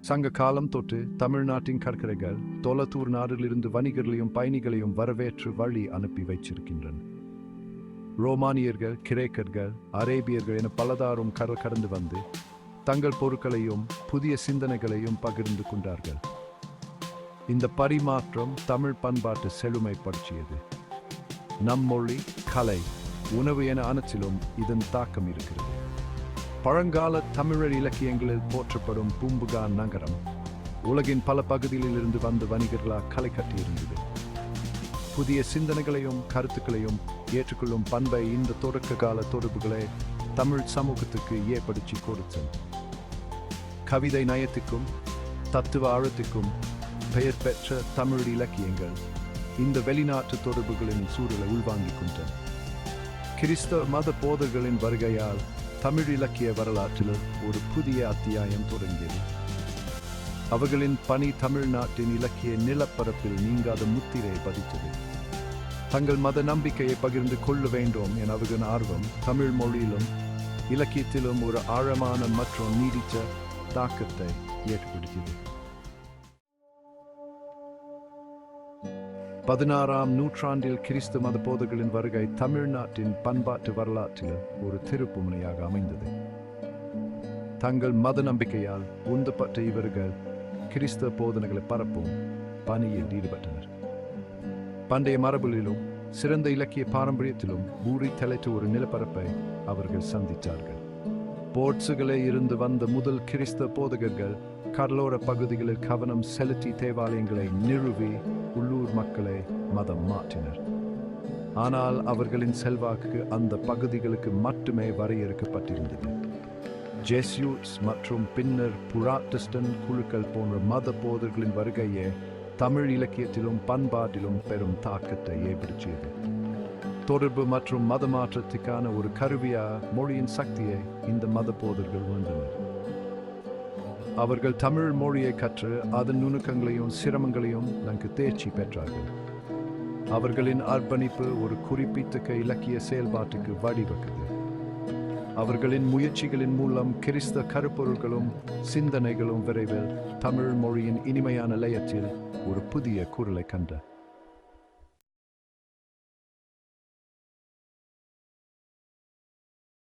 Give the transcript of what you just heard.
சங்க காலம் தொட்டு தமிழ்நாட்டின் கடற்கரைகள் தொலத்தூர் நாடுகளிலிருந்து வணிகர்களையும் பயணிகளையும் வரவேற்று வழி அனுப்பி வைச்சிருக்கின்றன ரோமானியர்கள் கிரேக்கர்கள் அரேபியர்கள் என பலதாரும் கடல் கடந்து வந்து தங்கள் பொருட்களையும் புதிய சிந்தனைகளையும் பகிர்ந்து கொண்டார்கள். இந்த பரிமாற்றம் தமிழ் பண்பாட்டு செழுமைப்படுத்தியது. நம் மொழி கலை உணவு என அனைத்திலும் இதன் தாக்கம் இருக்கிறது. பழங்கால தமிழர் இலக்கியங்களில் போற்றப்படும் பூம்புகா நகரம் உலகின் பல பகுதிகளில் இருந்து வந்த வணிகர்களால் களை கட்டியிருந்தது. புதிய சிந்தனைகளையும் கருத்துக்களையும் ஏற்றுக்கொள்ளும் பண்பை இந்த தொடக்க கால தொடர்புகளை தமிழ் சமூகத்துக்கு ஏற்படுத்தி கொடுத்தன கவிதை நயத்துக்கும் தத்துவ ஆழத்துக்கும் பெயர் பெற்ற தமிழ் இலக்கியங்கள் இந்த வெளிநாட்டு தொடர்புகளின் சூழலை உள்வாங்கிக் கொண்டன. கிறிஸ்தவ மத போதர்களின் வருகையால் தமிழ் இலக்கிய வரலாற்றில் ஒரு புதிய அத்தியாயம் தொடங்கியது. அவர்களின் பணி தமிழ்நாட்டின் இலக்கிய நிலப்பரப்பில் நீங்காத முத்திரை பதித்தது. தங்கள் மத நம்பிக்கையை பகிர்ந்து கொள்ள வேண்டும் என அவர்களின் ஆர்வம் தமிழ் மொழியிலும் இலக்கியத்திலும் ஒரு ஆழமான மற்றும் நீடித்த தாக்கத்தை ஏற்படுத்தியது. பதினாறாம் நூற்றாண்டில் கிறிஸ்து மத போதகளின் வருகை தமிழ்நாட்டின் பண்பாட்டு வரலாற்றில் ஒரு திருப்புமுனையாக அமைந்தது. தங்கள் மத நம்பிக்கையால் உந்தப்பட்ட இவர்கள் கிறிஸ்தவ போதனைகளை பரப்பும் பணியில் ஈடுபட்டனர். பண்டைய மரபுகளிலும் சிறந்த இலக்கிய பாரம்பரியத்திலும் ஊரை தலைத்த ஒரு நிலப்பரப்பை அவர்கள் சந்தித்தார்கள். போர்ட்ஸுகளே இருந்து வந்த முதல் கிறிஸ்த போதகர்கள் கடலோர பகுதிகளில் கவனம் செலுத்தி தேவாலயங்களை நிறுவி உள்ளூர் மக்களை மதம் மாற்றினர். ஆனால் அவர்களின் செல்வாக்கு அந்த பகுதிகளுக்கு மட்டுமே வரையறுக்கப்பட்டிருந்தது. ஜெஸ்யூட்ஸ் மற்றும் பின்னர் புராட்டஸ்டன் குழுக்கள் போன்ற மத போதர்களின் வருகையே தமிழ் இலக்கியத்திலும் பண்பாட்டிலும் பெரும் தாக்கத்தை ஏற்படுத்தியது. தொடர்பு மற்றும் மத மாற்றத்துக்கான ஒரு கருவியா மொழியின் சக்தியை இந்த மத போதர்கள் உணர்ந்தனர் அவர்கள் தமிழ் மொழியை கற்று அதன் நுணுக்கங்களையும் சிரமங்களையும் நன்கு தேர்ச்சி பெற்றார்கள். அவர்களின் அர்ப்பணிப்பு ஒரு குறிப்பிட்ட இலக்கிய செயல்பாட்டுக்கு வழிவகுது அவர்களின் முயற்சிகளின் மூலம் கிறிஸ்த கருப்பொருள்களும் சிந்தனைகளும் விரைவில் தமிழ் மொழியின் இனிமையான லயத்தில் ஒரு புதிய குரலை கண்ட.